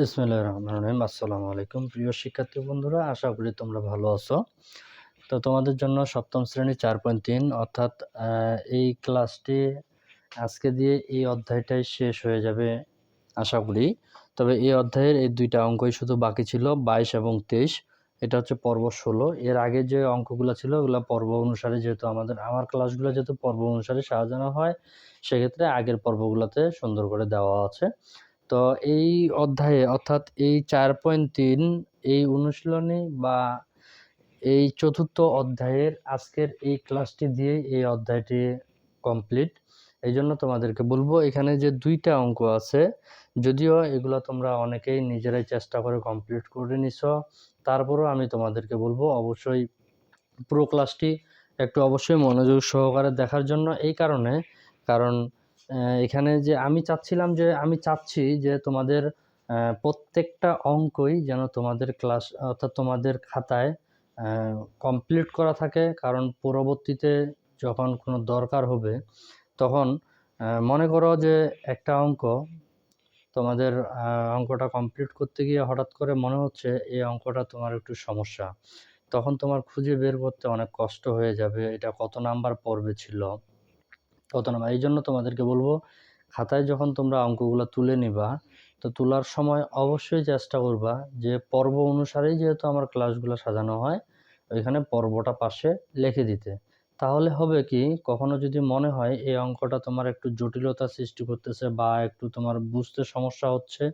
বিসমিল্লাহির রহমানির রহিম। আসসালামু আলাইকুম। প্রিয় শিক্ষার্থী বন্ধুরা, আশা করি তোমরা ভালো আছো। তো তোমাদের জন্য সপ্তম শ্রেণি চার পয়েন্ট তিন, অর্থাৎ এই ক্লাসটি আজকে দিয়ে এই অধ্যায়টাই শেষ হয়ে যাবে, আশা করি। তবে এই অধ্যায়ের এই দুইটা অঙ্কই শুধু বাকি ছিল, বাইশ এবং তেইশ। এটা হচ্ছে পর্ব ষোলো। এর আগে যে অঙ্কগুলো ছিল, ওগুলো পর্ব অনুসারে যেহেতু আমাদের, আমার ক্লাসগুলো যেহেতু পর্ব অনুসারে সাজানো হয়, সেক্ষেত্রে আগের পর্বগুলোতে সুন্দর করে দেওয়া আছে। তো এই অধ্যায়ে, অর্থাৎ এই চার পয়েন্ট তিন, এই অনুশীলনী বা এই চতুর্থ অধ্যায়ের আজকের এই ক্লাসটি দিয়ে এই অধ্যায়টি কমপ্লিট এই জন্য তোমাদেরকে বলব, এখানে যে দুইটা অঙ্ক আছে, যদিও এগুলো তোমরা অনেকেই নিজেরাই চেষ্টা করে কমপ্লিট করে নিছ, তারপরেও আমি তোমাদেরকে বলব, অবশ্যই পুরো ক্লাসটি একটু অবশ্যই মনোযোগ সহকারে দেখার জন্য। এই কারণে, কারণ এখানে যে আমি চাচ্ছিলাম যে, আমি চাচ্ছি যে তোমাদের প্রত্যেকটা অঙ্কই যেন তোমাদের ক্লাস অর্থাৎ তোমাদের খাতায় কমপ্লিট করা থাকে। কারণ পরবর্তীতে যখন কোনো দরকার হবে, তখন মনে করো যে একটা অঙ্ক, তোমাদের অঙ্কটা কমপ্লিট করতে গিয়ে হঠাৎ করে মনে হচ্ছে এই অঙ্কটা তোমার একটু সমস্যা। তখন তোমার খুঁজে বের করতে অনেক কষ্ট হয়ে যাবে। এটা কত নাম্বার পর্বে ছিল? কত নাম্বার এই জন্য তোমাদেরকে বলব, খাতায় যখন তোমরা অঙ্কগুলো তুলে নিবা, তো তোলার সময় অবশ্যই চেষ্টা করবা যে পর্ব অনুসারেই যেহেতু আমার ক্লাসগুলো সাজানো হয়, ওইখানে পর্বটা পাশে লিখে দিতে। তাহলে হবে কি, কখনো যদি মনে হয় এই অঙ্কটা তোমার একটু জটিলতা সৃষ্টি করতেছে বা একটু তোমার বুঝতে সমস্যা হচ্ছে,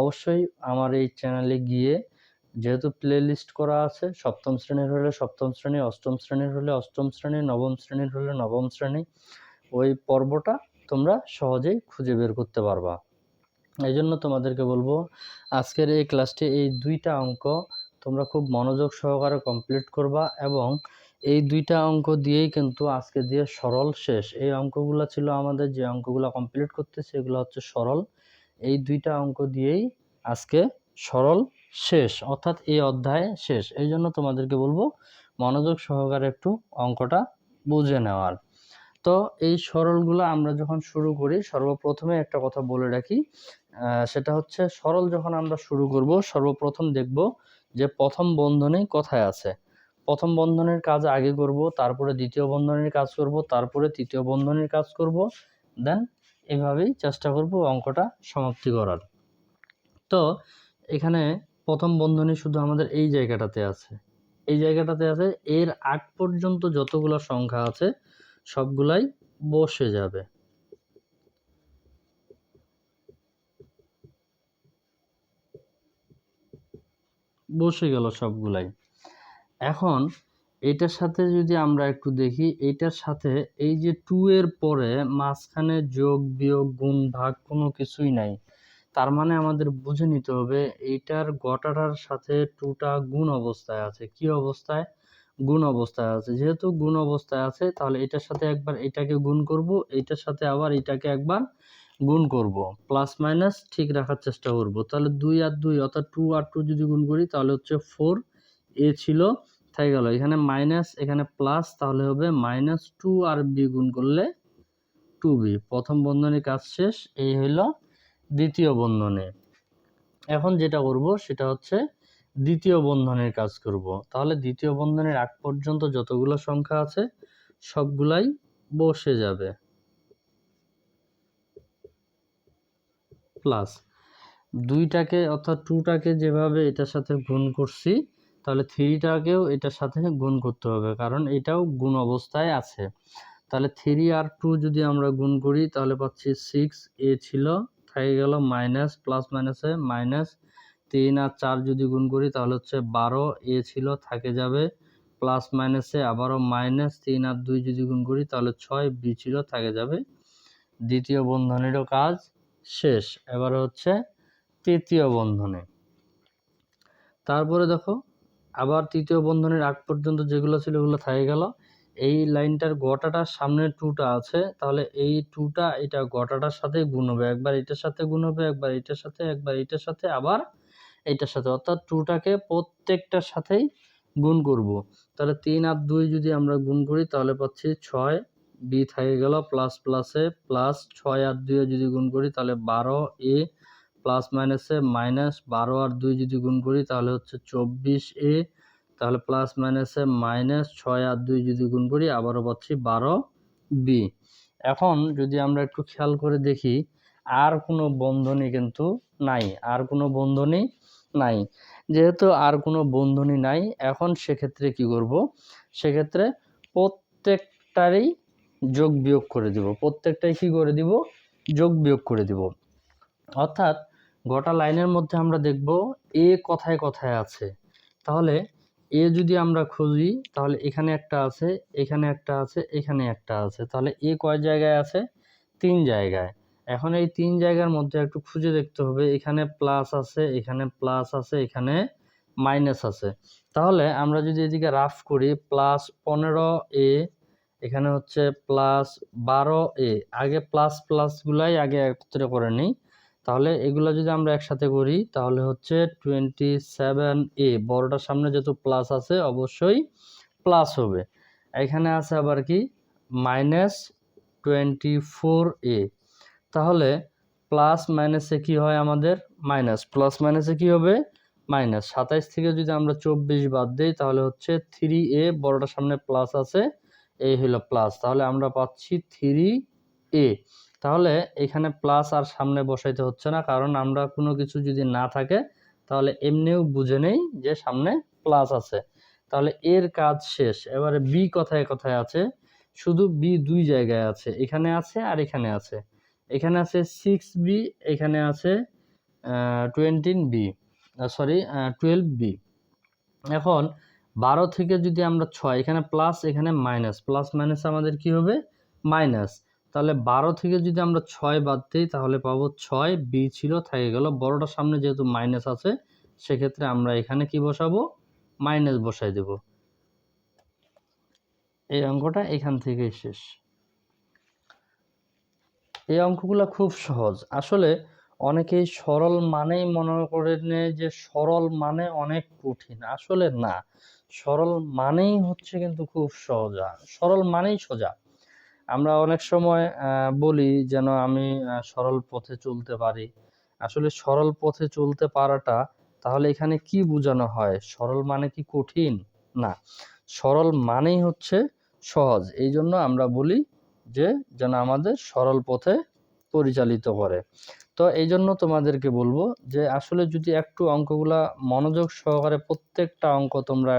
অবশ্যই আমার এই চ্যানেলে গিয়ে যেহেতু প্লে লিস্ট করা আছে, সপ্তম শ্রেণির হলে সপ্তম শ্রেণি, অষ্টম শ্রেণির হলে অষ্টম শ্রেণি, নবম শ্রেণির হলে নবম শ্রেণি ওই পর্বটা তোমরা সহজেই খুঁজে বের করতে পারবা। এই জন্য তোমাদেরকে বলব, আজকের এই ক্লাসটি এই দুইটা অঙ্ক তোমরা খুব মনোযোগ সহকারে কমপ্লিট করবা এবং এই দুইটা অঙ্ক দিয়েই কিন্তু আজকে দিয়ে সরল শেষ। এই অঙ্কগুলো ছিল আমাদের যে অঙ্কগুলো কমপ্লিট করতে, সেগুলো হচ্ছে সরল। এই দুইটা অঙ্ক দিয়েই আজকে সরল শেষ, অর্থাৎ এই অধ্যায় শেষ। এই জন্য তোমাদেরকে বলব, মনোযোগ সহকারে একটু অঙ্কটা বুঝে নেওয়ার। তো এই সরলগুলো আমরা যখন শুরু করি, সর্বপ্রথমে একটা কথা বলে রাখি সেটা হচ্ছে সরল যখন আমরা শুরু করব, সর্বপ্রথম দেখব যে প্রথম বন্ধনী কোথায় আছে। প্রথম বন্ধনের কাজ আগে করব, তারপরে দ্বিতীয় বন্ধনের কাজ করব, তারপরে তৃতীয় বন্ধনের কাজ করব, দেন এভাবেই চেষ্টা করব অঙ্কটা সমাপ্তি করার। তো এখানে প্রথম বন্ধনী শুধু আমাদের এই জায়গাটাতে আছে। এই জায়গাটাতে আছে, এর আগ পর্যন্ত যতগুলো সংখ্যা আছে সবগুলাই বসে যাবে। বসে গেল সবগুলাই। এখন এটার সাথে যদি আমরা একটু দেখি, এটার সাথে এই যে টু এর পরে মাঝখানে যোগ, বিয়োগ, গুণ, ভাগ কোনো কিছুই নাই। তার মানে আমাদের বুঝে নিতে হবে এইটার গটাটার সাথে টুটা গুণ অবস্থায় আছে। কি অবস্থায়? গুণ অবস্থায় আছে। যেহেতু গুণ অবস্থায় আছে, তাহলে এটার সাথে একবার এটাকে গুণ করব এইটার সাথে আবার এটাকে একবার গুণ করব। প্লাস মাইনাস ঠিক রাখার চেষ্টা করব। তাহলে দুই আর দুই অর্থাৎ টু আর টু যদি গুণ করি, তাহলে হচ্ছে ফোর এ ছিল, তাই গেল। এখানে মাইনাস, এখানে প্লাস, তাহলে হবে মাইনাস টু আর বি গুণ করলে টু বি। প্রথম বন্ধনীর কাজ শেষ, এই হইল দ্বিতীয় বন্ধনী। এখন যেটা করব, সেটা হচ্ছে দ্বিতীয় বন্ধনের কাজ করব। তাহলে দ্বিতীয় বন্ধনের আগ পর্যন্ত যতগুলো সংখ্যা আছে, সবগুলাই বসে যাবে। প্লাস দুইটাকে অর্থাৎ টুটাকে যেভাবে এটার সাথে গুণ করছি, তাহলে থ্রিটাকেও এটার সাথে গুণ করতে হবে, কারণ এটাও গুণ অবস্থায় আছে। তাহলে থ্রি আর টু যদি আমরা গুণ করি, তাহলে পাচ্ছি সিক্স, এ ছিল থেকে গেল মাইনাস, প্লাস মাইনাসে মাইনাস তিন আর চার যদি গুণ করি, তাহলে হচ্ছে বারো, এ ছিল, থাকে যাবে। প্লাস মাইনাসে আবারও মাইনাস, তিন আর দুই যদি গুণ করি, তাহলে ছয়, বি ছিল, থাকে যাবে। দ্বিতীয় বন্ধনীরও কাজ শেষ। এবার হচ্ছে তৃতীয় বন্ধনী। তারপরে দেখো, আবার তৃতীয় বন্ধনীর আগ পর্যন্ত যেগুলো ছিল, ওগুলো থাকে গেল। এই লাইনটার গোটাটার সামনে টুটা আছে, তাহলে এই টুটা এটা গোটাটার সাথে গুণ হবে। একবার এটার সাথে গুণ হবে, একবার এটার সাথে, একবার এটার সাথে, আবার এটার সাথে। অর্থাৎ টুটাকে প্রত্যেকটার সাথেই গুণ করব। তাহলে তিন আর দুই যদি আমরা গুণ করি, তাহলে পাচ্ছি ছয়। বি থেকে গেল প্লাস প্লাসে প্লাস ছয় আর দুই যদি গুণ করি, তাহলে বারো এ প্লাস মাইনাসে মাইনাস বারো আর দুই যদি গুণ করি, তাহলে হচ্ছে চব্বিশ এ, তাহলে প্লাস মাইনাসে মাইনাস ছয় আর দুই যদি গুণ করি, আবারও পাচ্ছি বারো বি এখন যদি আমরা একটু খেয়াল করে দেখি, আর কোনো বন্ধনী কিন্তু নাই। আর কোনো বন্ধনী নাই। যেহেতু আর কোনো বন্ধনী নাই, এখন সেক্ষেত্রে কি করব? সেক্ষেত্রে প্রত্যেকটারই যোগ বিয়োগ করে দিব। প্রত্যেকটাই কি করে দিব? যোগ বিয়োগ করে দিব। অর্থাৎ গোটা লাইনের মধ্যে আমরা দেখব এ কথায় কথায় আছে। তাহলে এ যদি আমরা খুঁজি, তাহলে এখানে একটা আছে, এখানে একটা আছে, এখানে একটা আছে। তাহলে এ কয় জায়গায় আছে? তিন জায়গায়। এখন এই তিন জায়গার মধ্যে একটু খুঁজে দেখতে হবে। এখানে প্লাস আছে, এখানে প্লাস আছে, এখানে মাইনাস আছে। তাহলে আমরা যদি এদিকে রাফ করি প্লাস পনেরো এ এখানে হচ্ছে প্লাস বারো এ আগে প্লাস প্লাসগুলাই আগে একত্রে করে নিই। তাহলে এগুলো যদি আমরা একসাথে করি, তাহলে হচ্ছে টোয়েন্টি সেভেন এ বড়টার সামনে যেহেতু প্লাস আছে, অবশ্যই প্লাস হবে। এখানে আছে আবার কি? মাইনাস টোয়েন্টি ফোর এ তাহলে প্লাস মাইনাসে কি হয় আমাদের? মাইনাস প্লাস মাইনাসে কি হবে? মাইনাস সাতাইশ থেকে যদি আমরা চব্বিশ বাদ দিই, তাহলে হচ্ছে থ্রি এ বড়টার সামনে প্লাস আছে এই হলো প্লাস তাহলে আমরা পাচ্ছি থ্রি এ তাহলে এখানে প্লাস আর সামনে বসাইতে হচ্ছে না, কারণ আমরা কোনো কিছু যদি না থাকে, তাহলে এমনিও বুঝে নেই যে সামনে প্লাস আছে। তাহলে এর কাজ শেষ। এবারে বি কথায় কথায় আছে, শুধু বি দুই জায়গায় আছে, এখানে আছে আর এখানে আছে। এখানে আছে সিক্স বি এখানে আছে twenty B sorry twelve B এখন বারো থেকে যদি আমরা ছয়, এখানে প্লাস এখানে মাইনাস প্লাস মাইনাস আমাদের কি হবে? মাইনাস তাহলে বারো থেকে যদি আমরা ছয় বাদ দিই, তাহলে পাবো ছয় বি ছিল, থেকে গেল। বড়টার সামনে যেহেতু মাইনাস আছে, সেক্ষেত্রে আমরা এখানে কি বসাবো? মাইনাস বসাই দেব। এই অঙ্কটা এখান থেকেই শেষ। এই অঙ্কগুলো খুব সহজ। আসলে অনেকেই সরল মানেই মনে করে নেয় যে সরল মানে অনেক কঠিন। আসলে না। সরল মানেই হচ্ছে কিন্তু খুব সহজা সরল মানেই সোজা। আমরা অনেক সময় বলি যেন আমি সরল পথে চলতে পারি। আসলে সরল পথে চলতে পারাটা, তাহলে এখানে কি বোঝানো হয়? সরল মানে কি কঠিন? না। সরল মানেই হচ্ছে সহজ। এই জন্য আমরা বলি যে যেন আমাদের সরল পথে পরিচালিত করে। তো এই জন্য তোমাদেরকে বলব যে আসলে যদি একটু অঙ্কগুলা মনোযোগ সহকারে প্রত্যেকটা অঙ্ক তোমরা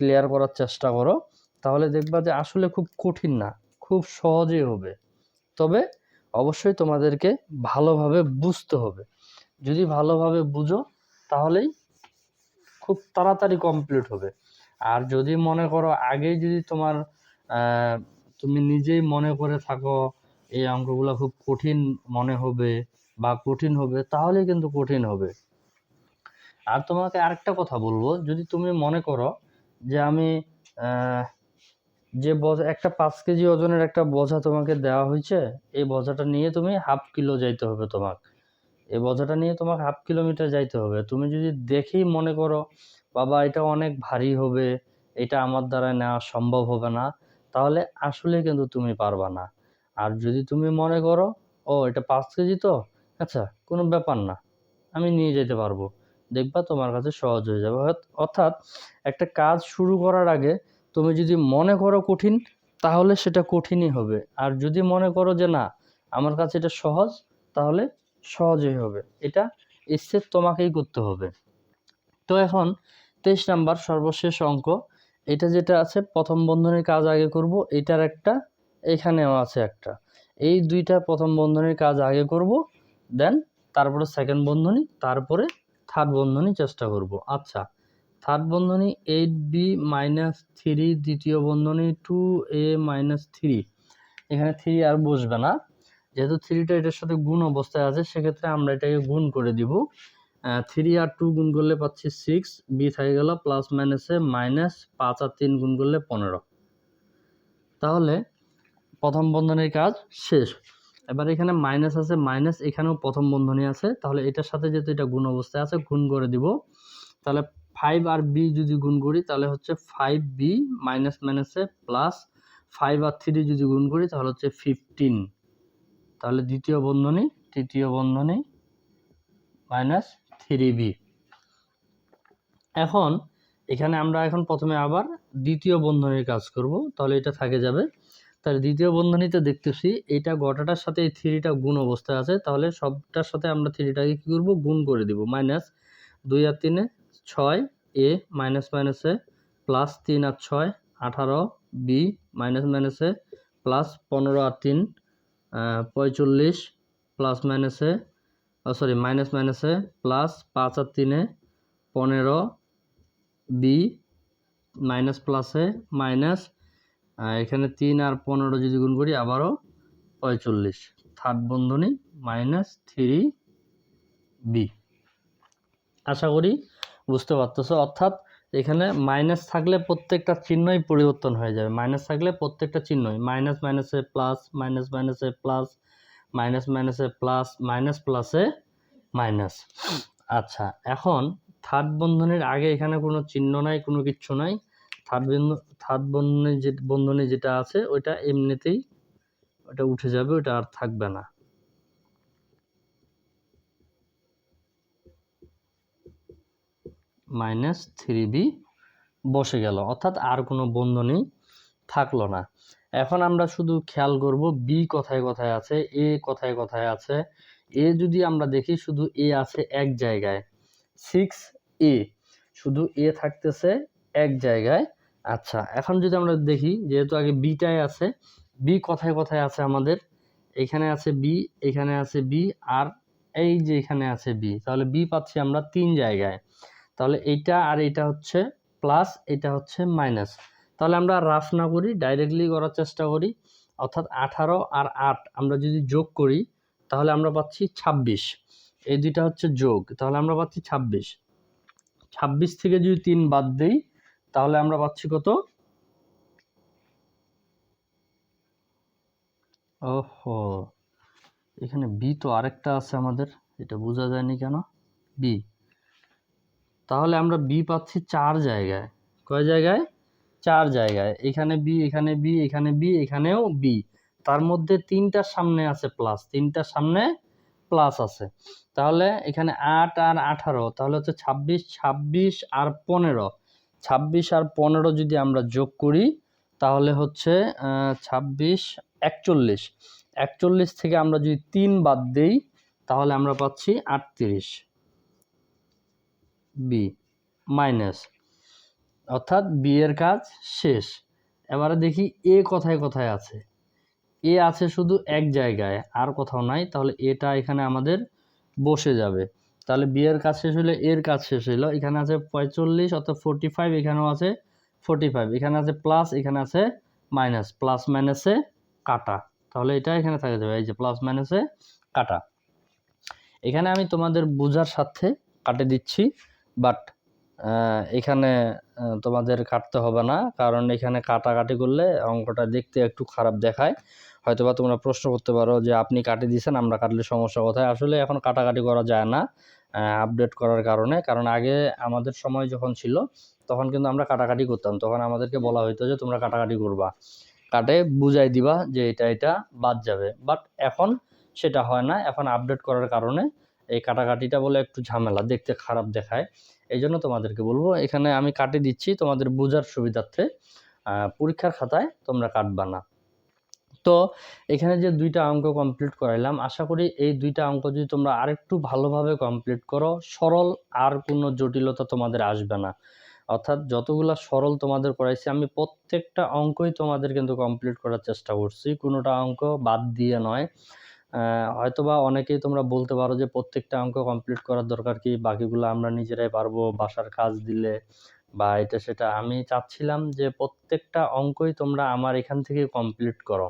ক্লিয়ার করার চেষ্টা করো, তাহলে দেখবা যে আসলে খুব কঠিন না, খুব সহজেই হবে। তবে অবশ্যই তোমাদেরকে ভালোভাবে বুঝতে হবে। যদি ভালোভাবে বুঝো, তাহলেই খুব তাড়াতাড়ি কমপ্লিট হবে। আর যদি মনে করো আগেই যদি তোমার তুমি নিজেই মনে করে থাকো, এই অঙ্কগুলো খুব কঠিন মনে হবে বা কঠিন হবে, তাহলে কিন্তু কঠিন হবে। আর তোমাকে আরেকটা কথা বলব, যদি তুমি মনে করো যে আমি যে বোঝা, একটা পাঁচ কেজি ওজনের একটা বোঝা তোমাকে দেওয়া হয়েছে, এই বোঝাটা নিয়ে তুমি হাফ কিলো যাইতে হবে তোমাকে। এই বোঝাটা নিয়ে তোমাকে হাফ কিলোমিটার যাইতে হবে। তুমি যদি দেখেই মনে করো, বাবা, এটা অনেক ভারী হবে, এটা আমার দ্বারা নেওয়া সম্ভব হবে না। তাহলে আসলে কিন্তু তুমি পারবা না। আর যদি তুমি মনে করো, ও, এটা পাঁচ কেজি তো? আচ্ছা কোনো ব্যাপার না, আমি নিয়ে যেতে পারব। দেখবা তোমার কাছে সহজ হয়ে যাবে। অর্থাৎ একটা কাজ শুরু করার আগে তুমি যদি মনে করো কঠিন, তাহলে সেটা কঠিনই হবে। আর যদি মনে করো যে না, আমার কাছে এটা সহজ, তাহলে সহজই হবে। এটা ইচ্ছে তোমাকেই করতে হবে। তো এখন তেইশ নাম্বার সর্বশেষ অঙ্ক। এটা যেটা আছে, প্রথম বন্ধনীর কাজ আগে করব, এটার একটা, এখানেও আছে একটা। এই দুইটা প্রথম বন্ধনীর কাজ আগে করব, দেন তারপরে সেকেন্ড বন্ধনী, তারপরে থার্ড বন্ধনী চেষ্টা করব। আচ্ছা থার্ড বন্ধনী এইট বি মাইনাস থ্রি দ্বিতীয় বন্ধনী টু এ মাইনাস থ্রি এখানে থ্রি আর বসবে না। যেহেতু থ্রিটা এটার সাথে গুণ অবস্থায় আছে, সেক্ষেত্রে আমরা এটাকে গুণ করে দিব। থ্রি আর টু গুণ করলে পাচ্ছি সিক্স বি থেকে গেল প্লাস মাইনাসে মাইনাস পাঁচ আর তিন গুণ করলে পনেরো। তাহলে প্রথম বন্ধনীর কাজ শেষ। এবার এখানে মাইনাস আছে মাইনাস এখানেও প্রথম বন্ধনী আছে। তাহলে এটার সাথে যেহেতু এটা গুণ অবস্থায় আছে, গুণ করে দিব। তাহলে ফাইভ আর বি যদি গুণ করি, তাহলে হচ্ছে ফাইভ বি মাইনাস মাইনাসে প্লাস ফাইভ আর থ্রি যদি গুণ করি, তাহলে হচ্ছে ফিফটিন তাহলে দ্বিতীয় বন্ধনী, তৃতীয় বন্ধনী মাইনাস থ্রি বি এখন এখানে আমরা এখন প্রথমে আবার দ্বিতীয় বন্ধনীর কাজ করব তাহলে এটা থাকে যাবে। তাহলে দ্বিতীয় বন্ধনীতে দেখতেছি এটা গোটাটার সাথে এই থ্রিটা গুণ অবস্থায় আছে তাহলে সবটার সাথে আমরা থ্রিটাকে কী করব? গুণ করে দিব। মাইনাস দুই আর তিনে ছয় এ মাইনাস মাইনাসে প্লাস তিন আর ছয় আঠারো বি মাইনাস মাইনাসে প্লাস পনেরো আর তিন আহ, পঁয়তাল্লিশ প্লাস মাইনাসে সরি মাইনাস মাইনাসে প্লাস পাঁচ আর তিনে পনেরো, বি মাইনাস প্লাসে মাইনাস এখানে তিন আর পনেরো যদি গুণ করি আবারও পঁয়তাল্লিশ। থার্ড বন্ধনী মাইনাস থ্রি বি আশা করি বুঝতে পারতেছো। অর্থাৎ এখানে মাইনাস থাকলে প্রত্যেকটা চিহ্নই পরিবর্তন হয়ে যাবে। মাইনাস থাকলে প্রত্যেকটা চিহ্নই। মাইনাস মাইনাসে প্লাস মাইনাস মাইনাসে প্লাস মাইনাস মাইনাসে প্লাস, মাইনাস প্লাসে মাইনাস। আচ্ছা এখন থার্ড বন্ধনীর আগে এখানে কোনো চিহ্ন নাই, কোনো কিচ্ছু নাই। থার্ড বন্ধ থার্ড বন্ধনী যে, বন্ধনী যেটা আছে, ওইটা এমনিতেই ওটা উঠে যাবে ওটা আর থাকবে না। মাইনাস থ্রি বি বসে গেল, অর্থাৎ আর কোনো বন্ধনী থাকল না। এখন আমরা শুধু খেয়াল করব বি কথায় কথায় আছে এ কথায় কথায় আছে। এ যদি আমরা দেখি, শুধু এ আছে এক জায়গায়। সিক্স এ শুধু এ থাকতেছে এক জায়গায়। আচ্ছা এখন যদি আমরা দেখি, যেহেতু আগে বিটাই আছে বি কথায় কথায় আছে আমাদের। এখানে আছে বি এখানে আছে বি আর এই যে এখানে আছে বি তাহলে বি পাচ্ছি আমরা তিন জায়গায়। তাহলে এইটা আর এটা হচ্ছে প্লাস এটা হচ্ছে মাইনাস তাহলে আমরা রাফ না করি ডাইরেক্টলি করার চেষ্টা করি। অর্থাৎ আঠারো আর আট আমরা যদি যোগ করি, তাহলে আমরা পাচ্ছি ছাব্বিশ। এই দুইটা হচ্ছে যোগ, তাহলে আমরা পাচ্ছি ছাব্বিশ। ছাব্বিশ থেকে যদি তিন বাদ দেই, তাহলে আমরা পাচ্ছি কত? ওহো, এখানে বি তো আরেকটা আছে আমাদের, এটা বোঝা যায়নি কেন? বি তাহলে আমরা বি পাচ্ছি চার জায়গায়। কয় জায়গায়? চার জায়গায়। এখানে বি এখানে বি এখানে বি, এখানেও বি। তার মধ্যে তিনটার সামনে আছে প্লাস তিনটার সামনে প্লাস আছে। তাহলে এখানে আট আর আঠারো, তাহলে হচ্ছে ছাব্বিশ ছাব্বিশ আর পনেরো। ছাব্বিশ আর পনেরো যদি আমরা যোগ করি, তাহলে হচ্ছে ছাব্বিশ, একচল্লিশ। একচল্লিশ থেকে আমরা যদি তিন বাদ দেই, তাহলে আমরা পাচ্ছি আটত্রিশ। বি মাইনাস অর্থাৎ বি এর কাজ শেষ। এবারে দেখি এ কোথায় কোথায় আছে। এ আছে শুধু এক জায়গায়, আর কোথাও নাই, তাহলে এটা এখানে আমাদের বসে যাবে। তাহলে বি এর কাজ শেষ হলে এর কাজ শেষ হলো এখানে আছে পঁয়তাল্লিশ, অর্থাৎ ফোরটি ফাইভ এখানেও আছে ফোরটি ফাইভ এখানে আছে প্লাস এখানে আছে মাইনাস প্লাস মাইনাসে কাটা। তাহলে এটা এখানে থাকে যাবে, এই যে প্লাস মাইনাসে কাটা। এখানে আমি তোমাদের বোঝার সাথে কাটে দিচ্ছি বাট এখানে তোমাদের কাটতে হবে না, কারণ এখানে কাটাকাটি করলে অঙ্কটা দেখতে একটু খারাপ দেখায়। হয়তোবা তোমরা প্রশ্ন করতে পারো যে, আপনি কাটি দিয়েছেন, আমরা কাটলে সমস্যা কোথায়? আসলে এখন কাটাকাটি করা যায় না আপডেট করার কারণে। কারণ আগে আমাদের সময় যখন ছিল, তখন কিন্তু আমরা কাটাকাটি করতাম। তখন আমাদেরকে বলা হতো যে, তোমরা কাটাকাটি করবা। কাটে, বুঝাই দিবা যে, এটা এটা বাদ যাবে। বাট এখন সেটা হয় না। এখন আপডেট করার কারণে এই কাটাকাটিটা বলে একটু ঝামেলা, দেখতে খারাপ দেখায়। এই জন্য তোমাদেরকে বলব, এখানে আমি কাটে দিচ্ছি তোমাদের বোঝার সুবিধার্থে পরীক্ষার খাতায় তোমরা কাটবা না। তো এখানে যে দুইটা অঙ্ক কমপ্লিট করাইলাম, আশা করি এই দুইটা অঙ্ক যদি তোমরা আরেকটু ভালোভাবে কমপ্লিট করো, সরল আর কোনো জটিলতা তোমাদের আসবে না। অর্থাৎ যতগুলা সরল তোমাদের করাইছি, আমি প্রত্যেকটা অঙ্কই তোমাদের কিন্তু কমপ্লিট করার চেষ্টা করছি। কোনোটা অঙ্ক বাদ দিয়ে নয়। হয়তোবা অনেকেই তোমরা বলতে পারো যে প্রত্যেকটা অঙ্ক কমপ্লিট করার দরকার কি? বাকিগুলো আমরা নিজেরাই পারব বাসার কাজ দিলে বা এটা সেটা। আমি চাচ্ছিলাম যে প্রত্যেকটা অঙ্কই তোমরা আমার এখান থেকে কমপ্লিট করো,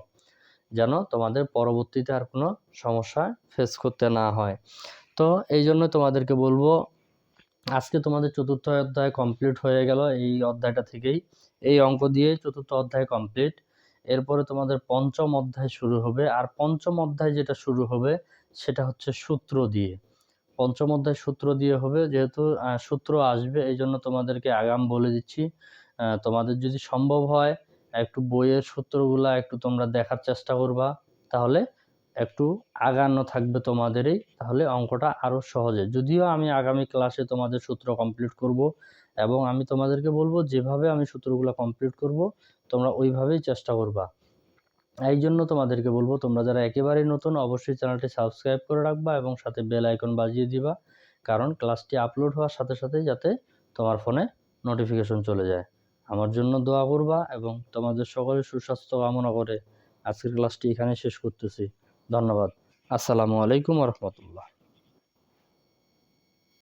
যেন তোমাদের পরবর্তীতে আর কোনো সমস্যা ফেস করতে না হয়। তো এই জন্য তোমাদেরকে বলব, আজকে তোমাদের চতুর্থ অধ্যায় কমপ্লিট হয়ে গেল এই অধ্যায়টা থেকেই। এই অঙ্ক দিয়ে চতুর্থ অধ্যায় কমপ্লিট এরপরে তোমাদের পঞ্চম অধ্যায় শুরু হবে। আর পঞ্চম অধ্যায় যেটা শুরু হবে, সেটা হচ্ছে সূত্র দিয়ে। পঞ্চম অধ্যায় সূত্র দিয়ে হবে, যেহেতু সূত্র আসবে এই জন্য তোমাদেরকে আগাম বলে দিচ্ছি। তোমাদের যদি সম্ভব হয়, একটু বইয়ের সূত্রগুলা একটু তোমরা দেখার চেষ্টা করবা, তাহলে একটু আগানো থাকবে তোমাদেরই, তাহলে অঙ্কটা আরও সহজে। যদিও আমি আগামী ক্লাসে তোমাদের সূত্র কমপ্লিট করব, এবং আমি তোমাদেরকে বলব, যেভাবে আমি সূত্রগুলো কমপ্লিট করব তোমরা ওইভাবেই চেষ্টা করবা। এই জন্য তোমাদেরকে বলব, তোমরা যারা একেবারেই নতুন, অবশ্যই চ্যানেলটি সাবস্ক্রাইব করে রাখবা এবং সাথে বেল আইকন বাজিয়ে দিবা, কারণ ক্লাসটি আপলোড হওয়ার সাথে সাথেই যাতে তোমার ফোনে নোটিফিকেশন চলে যায়। আমার জন্য দোয়া করবা এবং তোমাদের সকলের সুস্বাস্থ্য কামনা করে আজকের ক্লাসটি এখানে শেষ করতেছি। ধন্যবাদ। আসসালামু আলাইকুম রহমতুল্লাহ।